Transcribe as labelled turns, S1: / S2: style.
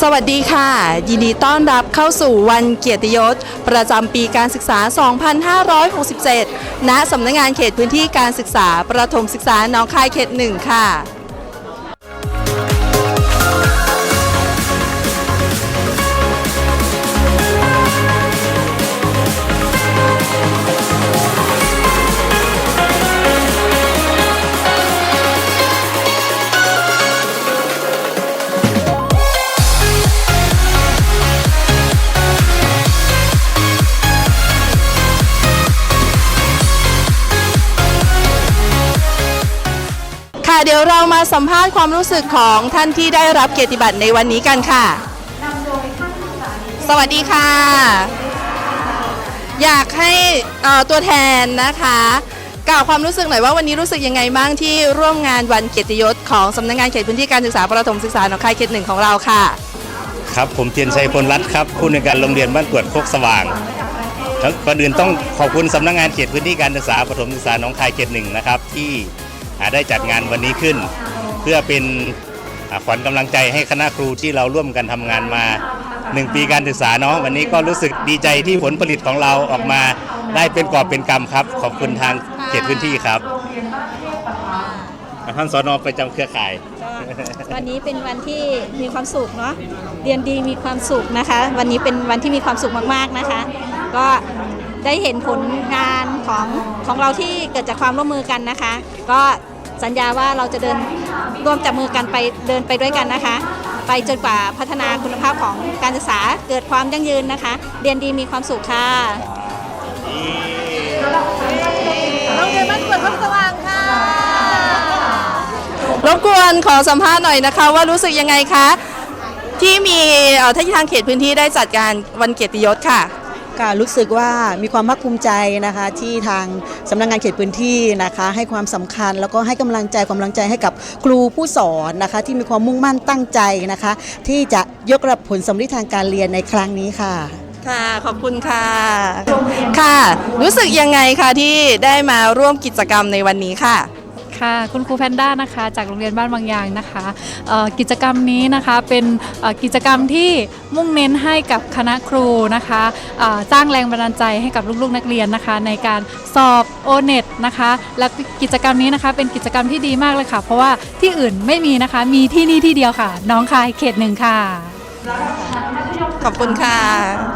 S1: สวัสดีค่ะ ยินดีต้อนรับเข้าสู่วันเกียรติยศ ประจำปีการศึกษา 2567 ณสำนักงานเขตพื้นที่การศึกษาประถมศึกษาหนองคายเขตหนึ่งค่ะ เดี๋ยวเรามาสัมภาษณ์ความรู้สึกของท่านที่ได้รับเกียรติบัตรในวันนี้กันค่ะ สวัสดีค่ะ อยากให้ตัวแทนนะคะกล่าวความรู้สึกหน่อยว่าวันนี้รู้สึกยังไงบ้างที่ร่วมงานวันเกียรติยศของสำนักงานเขตพื้นที่การศึกษาประถมศึกษาหนองคายเขตหนึ่งของเราค่ะ
S2: ครับผมเทียนชัยพลรัตน์ครับผู้ในการโรงเรียนบ้านกวดโคกสว่างก่อนอื่นต้องขอบคุณสำนักงานเขตพื้นที่การศึกษาประถมศึกษาหนองคายเขตหนึ่งนะครับที่ ได้จัดงานวันนี้ขึ้น เพื่อเป็นอ่าขวัญกำลังใจให้คณะครูที่เราร่วมกันทำงานมา 1 ปีการศึกษาเนาะวันนี้ก็รู้สึกดีใจที่ผลผลิตของเราออกมาได้เป็นกอบเป็นกำครับ ขอบคุณทางเขตพื้นที่ครับท่านสอนอประจำเครือข่าย
S3: วันนี้เป็นวันที่มีความสุขเนาะเรียนดีมีความสุขนะคะ วันนี้เป็นวันที่มีความสุขมากๆนะคะ ก็ ได้เห็นผลงานของของเราที่เกิดจากความร่วมมือกันนะคะ ก็สัญญาว่าเราจะเดินร่วมจับมือกันไปเดินไปด้วยกันนะคะ ไปจนกว่าพัฒนาคุณภาพของการศึกษาเกิดความยั่งยืนนะคะ เรียนดีมีความสุขค่ะโรงเรียนบ้านกวดพสว่างค่ะ
S1: รบกวนขอสัมภาษณ์หน่อยนะคะ ว่ารู้สึกยังไงคะ ที่มีเอ่อที่ทางเขตพื้นที่ได้จัดการวันเกียรติยศค่ะ
S4: ค่ะรู้สึกว่ามีความภาคภูมิใจนะคะที่ทางสำนักงานเขตพื้นที่นะคะ ให้ความสำคัญแล้วก็ให้กำลังใจความกำลังใจให้กับครูผู้สอนนะคะ ที่มีความมุ่งมั่นตั้งใจนะคะ ที่จะยกระดับผลสำเร็จทางการเรียนในครั้งนี้ค่ะ
S1: ค่ะขอบคุณค่ะ ค่ะ รู้สึกยังไงคะที่ได้มาร่วมกิจกรรมในวันนี้ค่ะ
S5: ค่ะ คุณครูแพนด้านะคะ จากโรงเรียนบ้านบางยางนะคะเอ่อกิจกรรมนี้นะคะเป็นเอ่อกิจกรรมที่มุ่งเน้นให้กับคณะครูนะคะเอ่อสร้างแรงบันดาลใจให้กับลูกๆนักเรียนนะคะ ในการสอบโอเน็ตนะคะ และกิจกรรมนี้นะคะ เป็นกิจกรรมที่ดีมากเลยค่ะ เพราะว่าที่อื่นไม่มีนะคะ มีที่นี่ที่เดียวค่ะ น้องคายเขตหนึ่งค่ะ
S1: ขอบคุณค่ะ